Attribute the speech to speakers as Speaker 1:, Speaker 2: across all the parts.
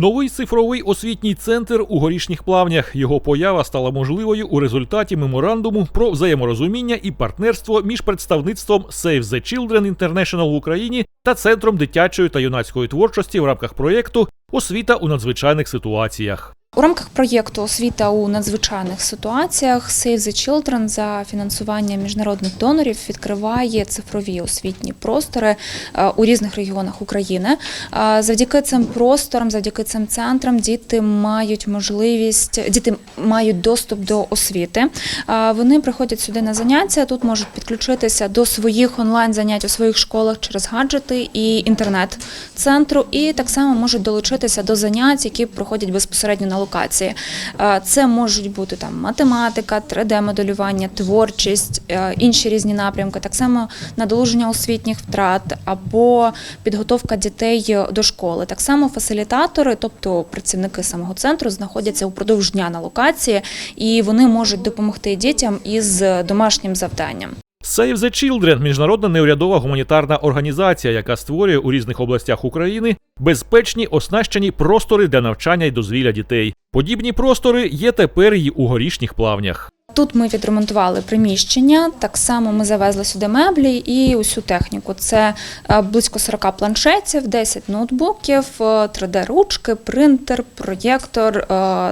Speaker 1: Новий цифровий освітній центр у горішніх плавнях. Його поява стала можливою у результаті меморандуму про взаєморозуміння і партнерство між представництвом Save the Children International в Україні та Центром дитячої та юнацької творчості в рамках проєкту Освіта у надзвичайних ситуаціях.
Speaker 2: У рамках проєкту Освіта у надзвичайних ситуаціях Save the Children за фінансування міжнародних донорів відкриває цифрові освітні простори е, у різних регіонах України. Е, Завдяки цим просторам, завдяки цим центрам, діти мають можливість, діти мають доступ до освіти. Е, Вони приходять сюди на заняття. Тут можуть підключитися до своїх онлайн занять у своїх школах через гаджети і інтернет центру, і так само можуть долучитися до занять, які проходять безпосередньо на локації. Е, Це можуть бути там математика, 3D-моделювання, творчість, е, інші різні напрямки, так само надолуження освітніх втрат або підготовка дітей до школи. Так само фасилітатори, тобто працівники самого центру, знаходяться упродовж дня на локації, і вони можуть допомогти дітям із домашнім завданням.
Speaker 1: Save the Children – міжнародна неурядова гуманітарна організація, яка створює у різних областях України безпечні оснащені простори для навчання і дозвілля дітей. Подібні простори є тепер і у горішніх плавнях.
Speaker 2: Тут ми відремонтували приміщення. Так само ми завезли сюди меблі і усю техніку. Це е, близько 40 планшетів, 10 ноутбуків, 3D-ручки, принтер, проєктор. е,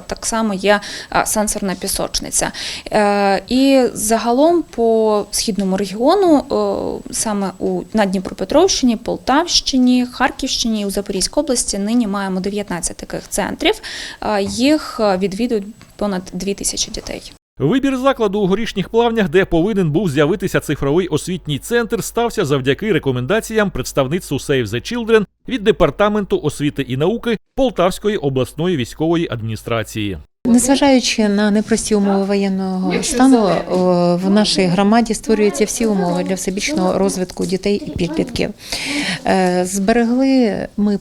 Speaker 2: Так само є е, сенсорна пісочниця. Е, І загалом по східному регіону, е, саме у на Дніпропетровщині, Полтавщині, Харківщині і у Запорізькій області нині маємо 19 таких центрів. Е, Їх е, відвідують понад 2 тисячі дітей.
Speaker 1: Вибір закладу у горішніх плавнях, де повинен був з'явитися цифровий освітній центр, стався завдяки рекомендаціям представництву Save the Children від департаменту освіти і науки Полтавської обласної військової адміністрації.
Speaker 3: Незважаючи на непрості умови воєнного стану, в нашій громаді створюються всі умови для всебічного розвитку дітей і підлітків. Е, Зберегли ми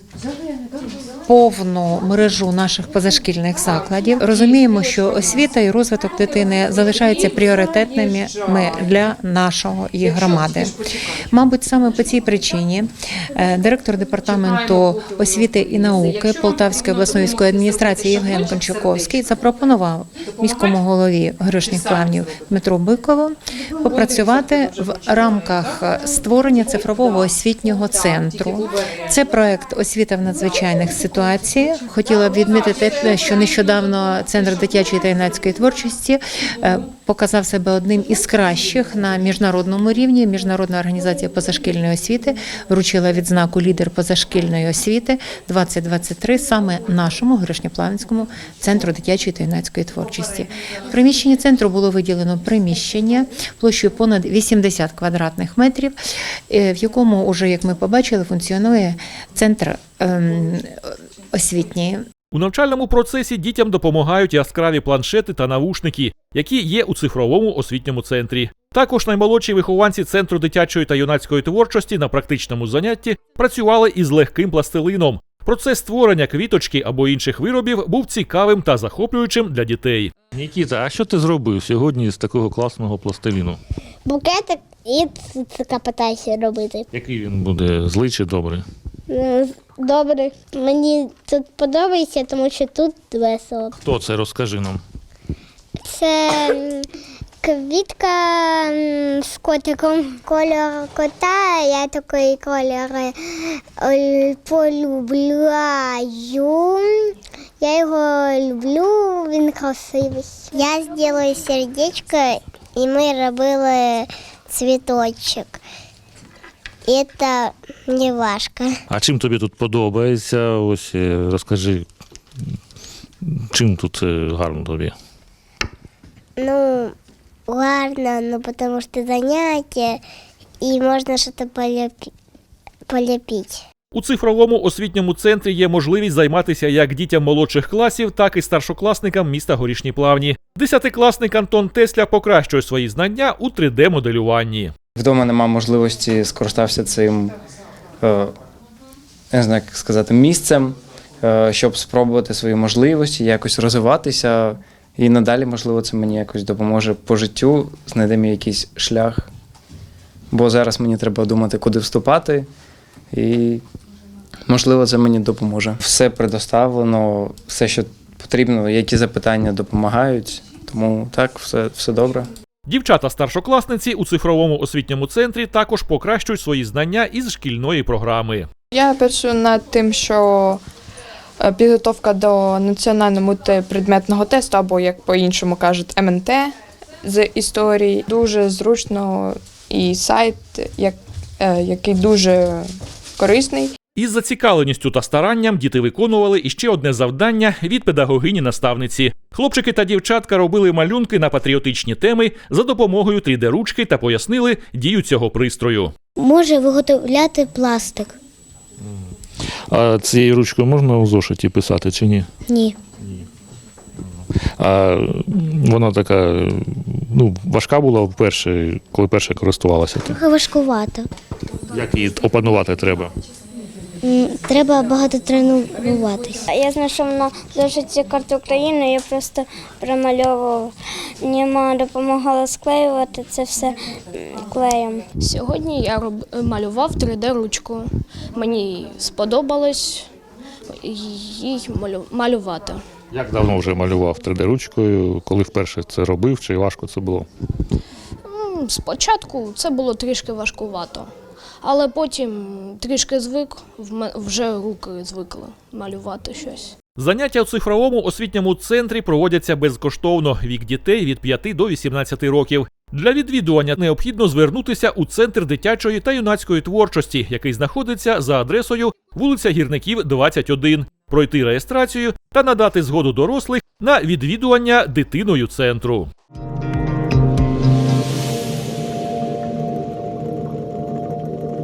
Speaker 3: повну мережу наших позашкільних закладів. Розуміємо, що освіта і розвиток дитини залишаються пріоритетними для нашого її громади. Мабуть, саме по цій причині е, директор департаменту освіти і науки Полтавської обласної військової адміністрації Євген Кончаковський запропонував міському голові Гришніх плавнів Дмитру Бикову попрацювати в рамках створення цифрового освітнього центру. Це проект освіта в надзвичайних ситуаціях. Хотіла б відмітити, що нещодавно центр дитячої та юнацької творчості е, показав себе одним із кращих на міжнародному рівні. Міжнародна організація позашкільної освіти вручила відзнаку лідер позашкільної освіти 2023 саме нашому Гришньоплавницькому центру дитячої та юнацької творчості. В приміщенні центру було виділено приміщення площею понад 80 квадратних метрів, е, в якому уже, як ми побачили, функціонує центр ем, освітній.
Speaker 1: У навчальному процесі дітям допомагають яскраві планшети та навушники, які є у цифровому освітньому центрі. Також наймолодші вихованці центру дитячої та юнацької творчості на практичному занятті працювали із легким пластилином. Процес створення квіточки або інших виробів був цікавим та захоплюючим для дітей.
Speaker 4: Нікіта, а що ти зробив сьогодні з такого класного пластиліну?
Speaker 5: букетик і цицика питаюся робити.
Speaker 4: Який він буде злий чи добрий?
Speaker 5: Е, Добре, мені тут подобається, тому що тут весело.
Speaker 4: Хто це розкажи нам?
Speaker 5: Це квітка з котиком. Кольор кота, я такий кольор е, полюбляю. Я його люблю, він красивий. Я зробила сердечко і ми робили цвіточок. І це не важко.
Speaker 4: А чим тобі тут подобається? Ось е, розкажи, чим тут е, гарно тобі?
Speaker 5: Ну, гарно, ну потому что занятия, и можно что-то полепи-
Speaker 1: У цифровому освітньому центрі є можливість займатися як дітям молодших класів, так і старшокласникам міста Горішні Плавні. Десятикласник Антон Тесля покращує свої знання у 3D-моделюванні.
Speaker 6: Вдома нема можливості скористався цим, е, не знаю, як сказати, місцем, е, щоб спробувати свої можливості, якось розвиватися. І надалі, можливо, це мені якось допоможе по життю, знайде мій якийсь шлях. Бо зараз мені треба думати, куди вступати. І Можливо, це мені допоможе. Все предоставлено, все, що потрібно, які запитання допомагають. Тому так, все, все добре.
Speaker 1: Дівчата-старшокласниці у цифровому освітньому центрі також покращують свої знання із шкільної програми.
Speaker 7: Я працюю над тим, що е, підготовка до національного мультипредметного тесту, або як по-іншому кажуть, МНТ з історії. Дуже зручно і сайт, е, який дуже корисний.
Speaker 1: Із зацікавленістю та старанням діти виконували іще одне завдання від педагогині-наставниці. Хлопчики та дівчатка робили малюнки на патріотичні теми за допомогою 3D-ручки та пояснили дію цього пристрою.
Speaker 5: Може виготовляти пластик?
Speaker 4: А цією ручкою можна у зошиті писати чи ні?
Speaker 5: Ні.
Speaker 4: А вона така ну, важка була вперше, коли перше користувалася.
Speaker 5: важкувато.
Speaker 4: Як її опанувати треба?
Speaker 5: Треба багато тренуватися.
Speaker 8: Я знайшов на зошиті карту України, я просто промальовував. Мені мама допомагала склеювати це все клеєм.
Speaker 9: Сьогодні я роб... малював 3D-ручку. Мені сподобалось їй малю... малювати.
Speaker 4: Як давно вже малював 3D-ручкою, коли вперше це робив, чи важко це було?
Speaker 9: Спочатку це було трішки важкувато, але потім трішки звик, вже руки звикли малювати щось.
Speaker 1: Заняття у цифровому освітньому центрі проводяться безкоштовно вік дітей від 5 до 18 років. Для відвідування необхідно звернутися у центр дитячої та юнацької творчості, який знаходиться за адресою вулиця Гірників, 21, пройти реєстрацію та надати згоду дорослих на відвідування дитиною центру.